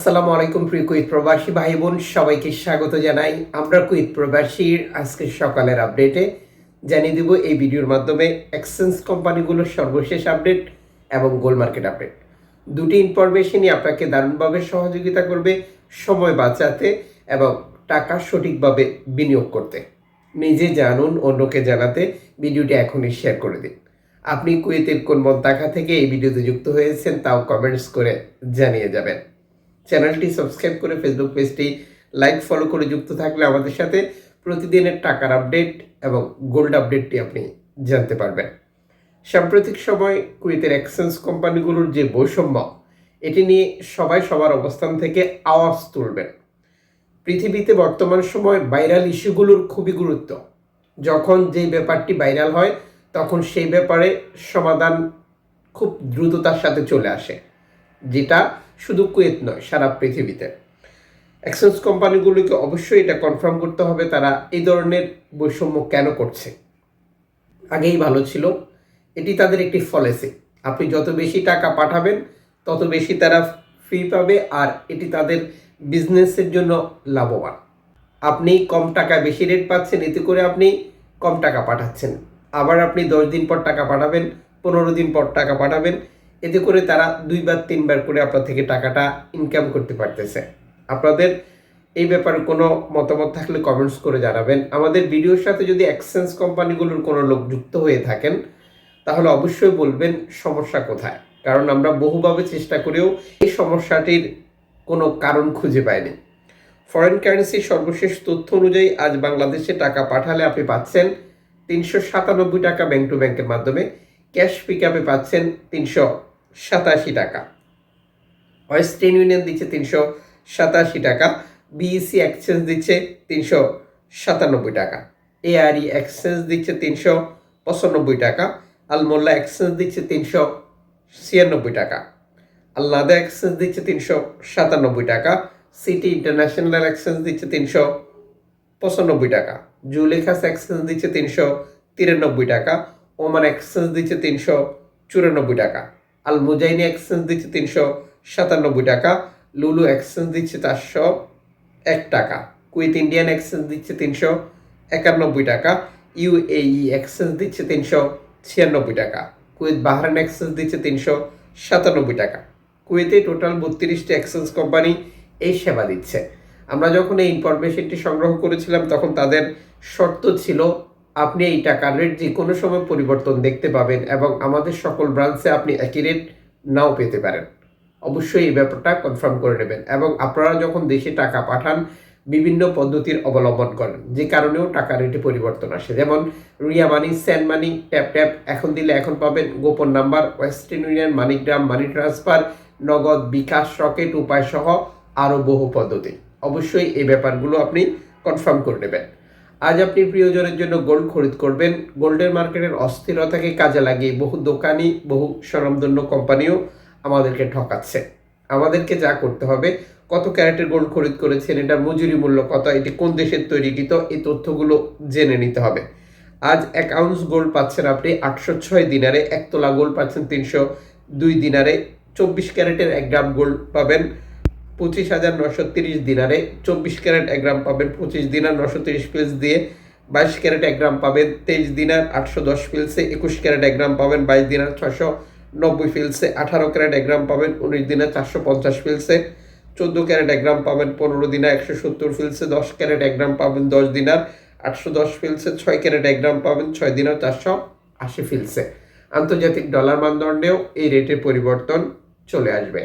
আসসালামু আলাইকুম প্রিয় কুইত প্রবাসী ভাই বোন সবাইকে স্বাগত জানাই। আমরা কুইত প্রবাসীর আজকে সকালের আপডেটে জানিয়ে দিব এই ভিডিওর মাধ্যমে এক্সচেঞ্জ কোম্পানিগুলোর সর্বশেষ আপডেট এবং গোল মার্কেট আপডেট দুটি ইনফরমেশনই আপনাকে দারুণভাবে সহযোগিতা করবে, সময় বাঁচাতে এবং টাকা সঠিকভাবে বিনিয়োগ করতে। নিজে জানুন, অন্যকে জানাতে ভিডিওটি এখনই শেয়ার করে দিন। আপনি কুয়েতের কোন মন্তাকা থেকে এই ভিডিওতে যুক্ত হয়েছেন, তাও কমেন্টস করে জানিয়ে যাবেন। চ্যানেলটি সাবস্ক্রাইব করে ফেসবুক পেজটি লাইক ফলো করে যুক্ত থাকলে আমাদের সাথে প্রতিদিনের টাকার আপডেট এবং গোল্ড আপডেটটি আপনি জানতে পারবেন। সাম্প্রতিক সময় কুয়েতের এক্সচেঞ্জ কোম্পানিগুলোর যে বৈষম্য, এটি নিয়ে সবাই সবার অবস্থান থেকে আওয়াজ তুলবেন। পৃথিবীতে বর্তমান সময় ভাইরাল ইস্যুগুলোর খুবই গুরুত্ব। যখন যেই ব্যাপারটি ভাইরাল হয়, তখন সেই ব্যাপারে সমাধান খুব দ্রুততার সাথে চলে আসে, যেটা শুধু কুয়েত নয়, সারা পৃথিবীতে। এক্সচেঞ্জ কোম্পানিগুলোকে অবশ্যই এটা কনফার্ম করতে হবে, তারা এই ধরনের বৈষম্য কেন করছে। আগেই ভালো ছিল, এটি তাদের একটি ফলেসি আপনি যত বেশি টাকা পাঠাবেন, তত বেশি তারা ফি পাবে, আর এটি তাদের বিজনেসের জন্য লাভবান। আপনি কম টাকা বেশি রেট পাচ্ছেন, এতে করে আপনি কম টাকা পাঠাচ্ছেন। আবার আপনি দশ দিন পর টাকা পাঠাবেন, পনেরো দিন পর টাকা পাঠাবেন এতে করে তারা দুইবার, তিনবার করে আপনার থেকে টাকাটা ইনকাম করতে পারতেছে। আপনাদের এই ব্যাপারে কোনো মতামত থাকলে কমেন্টস করে জানাবেন। আমাদের ভিডিওর সাথে যদি এক্সচেঞ্জ কোম্পানিগুলোর কোনো লোক যুক্ত হয়ে থাকেন, তাহলে অবশ্যই বলবেন সমস্যা কোথায়? কারণ আমরা বহুভাবে চেষ্টা করেও এই সমস্যাটির কোনো কারণ খুঁজে পাইনি। ফরেন কারেন্সির সর্বশেষ তথ্য অনুযায়ী আজ বাংলাদেশে টাকা পাঠালে আপনি পাচ্ছেন তিনশো সাতানব্বই টাকা ব্যাংক টু ব্যাংকের মাধ্যমে। ক্যাশ পিক আপে পাচ্ছেন তিনশো সাতাশি টাকা। ওয়েস্টার্ন ইউনিয়ন দিচ্ছে তিনশো সাতাশি টাকা। বিইসি এক্সচেঞ্জ দিচ্ছে তিনশো সাতানব্বই টাকা। এআরই এক্সচেঞ্জ দিচ্ছে তিনশো পঁচানব্বই টাকা। আলমোল্লা এক্সচেঞ্জ দিচ্ছে তিনশো ছিয়ানব্বই টাকা। আল্লাদা এক্সচেঞ্জ দিচ্ছে তিনশো সাতানব্বই টাকা। সিটি ইন্টারন্যাশনাল এক্সচেঞ্জ দিচ্ছে তিনশো পঁচানব্বই টাকা। জুলেখাস এক্সচেঞ্জ দিচ্ছে তিনশো তিরানব্বই টাকা। ওমান এক্সচেঞ্জ দিচ্ছে তিনশো চুরানব্বই টাকা। আল মুজাইনি এক্সচেঞ্জ দিচ্ছে তিনশো সাতানব্বই টাকা, লুলু এক্সচেঞ্জ দিচ্ছে চারশো এক টাকা কুইথ ইন্ডিয়ান এক্সচেঞ্জ দিচ্ছে তিনশো একানব্বই টাকা ইউএই এক্সচেঞ্জ দিচ্ছে তিনশো ছিয়ানব্বই টাকা, কুয়েত বাহরান এক্সচেঞ্জ দিচ্ছে তিনশো সাতানব্বই টাকা। কুয়েতে টোটাল বত্রিশটি এক্সচেঞ্জ কোম্পানি এই সেবা দিচ্ছে। আমরা যখন এই ইনফরমেশনটি সংগ্রহ করেছিলাম, তখন তাদের শর্ত ছিল আপনি এই টাকার রেট যে কোনো সময় পরিবর্তন দেখতে পাবেন এবং আমাদের সকল ব্রাঞ্চে আপনি একই রেট নাও পেতে পারেন। অবশ্যই এই ব্যাপারটা কনফার্ম করে নেবেন এবং আপনারা যখন দেশে টাকা পাঠান, বিভিন্ন পদ্ধতির অবলম্বন করেন, যে কারণেও টাকা রেটে পরিবর্তন আসে। যেমন Ria money send money tap tap এখন দিলে এখন পাবেন গোপন number Western Union MoneyGram money transfer Nagad, bKash, Rocket উপায় সহ আরও বহু পদ্ধতি। অবশ্যই এই ব্যাপারগুলো আপনি কনফার্ম করে নেবেন। আজ আপনি প্রিয়জনের জন্য গোল্ড খরিদ করবেন। গোল্ডের মার্কেটের অস্থিরতাকে কাজে লাগিয়ে বহু দোকানি বহু স্বনামধন্য কোম্পানিও আমাদেরকে ঠকাচ্ছে। আমাদেরকে যা করতে হবে, কত ক্যারেটের গোল্ড খরিদ করেছেন, এটার মজুরি মূল্য কত, এটি কোন দেশের তৈরিকৃত এই তথ্যগুলো জেনে নিতে হবে। আজ এক আউন্স গোল্ড পাচ্ছেন আপনি আটশো ছয় দিনারে এক তোলা গোল্ড পাচ্ছেন তিনশো দুই দিনারে, চব্বিশ ক্যারেটের এক গ্রাম গোল্ড পাবেন। পঁচিশ হাজার নশো তিরিশ দিনারে চব্বিশ ক্যারেট এক গ্রাম পাবেন পঁচিশ দিনার নশো তিরিশ পিলস দিয়ে বাইশ ক্যারেট এক গ্রাম পাবেন তেইশ দিনার আটশো দশ পিলসে একুশ ক্যারেট এক গ্রাম পাবেন বাইশ দিনার ছশো নব্বই ফিলসে আঠারো ক্যারেট এক গ্রাম পাবেন উনিশ দিনার চারশো পঞ্চাশ ফিলসে চোদ্দ ক্যারেট এক গ্রাম পাবেন পনেরো দিনার একশো সত্তর ফিলসে দশ ক্যারেট এক গ্রাম পাবেন দশ দিনার আটশো দশ ফিলসে ছয় ক্যারেট এক গ্রাম পাবেন ছয় দিনার চারশো আশি ফিলসে আন্তর্জাতিক ডলার মানদণ্ডেও এই রেটের পরিবর্তন চলে আসবে।